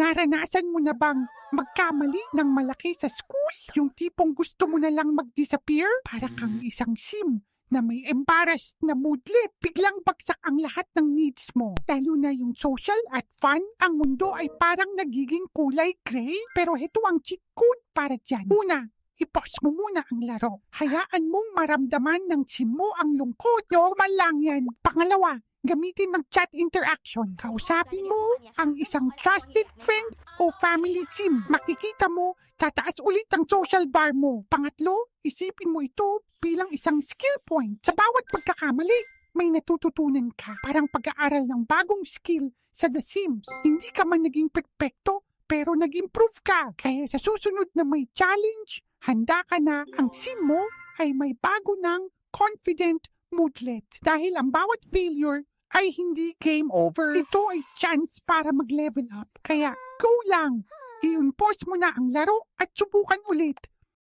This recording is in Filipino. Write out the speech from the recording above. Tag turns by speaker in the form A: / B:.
A: Naranasan mo na bang magkamali ng malaki sa school? Yung tipong gusto mo na lang mag-disappear? Para kang isang sim na may embarrassed na moodlet. Biglang bagsak ang lahat ng needs mo. Lalo na yung social at fun, ang mundo ay parang nagiging kulay gray. Pero ito ang cheat code para dyan. Una, i-pause mo muna ang laro. Hayaan mong maramdaman ng sim mo ang lungkot. Normal lang yan. Pangalawa, gamitin ng chat interaction. Kausapin mo ang isang trusted friend o family sim. Makikita mo, tataas ulit ang social bar mo. Pangatlo, isipin mo ito bilang isang skill point. Sa bawat pagkakamali, may natututunan ka. Parang pag-aaral ng bagong skill sa The Sims. Hindi ka man naging perfecto, pero nag-improve ka. Kaya sa susunod na may challenge, handa ka na ang sim mo ay may bago ng confident moodlet. Dahil ang bawat failure ay hindi game over. Ito ay chance para mag-level up. Kaya go lang! I-unpause mo na ang laro at subukan ulit.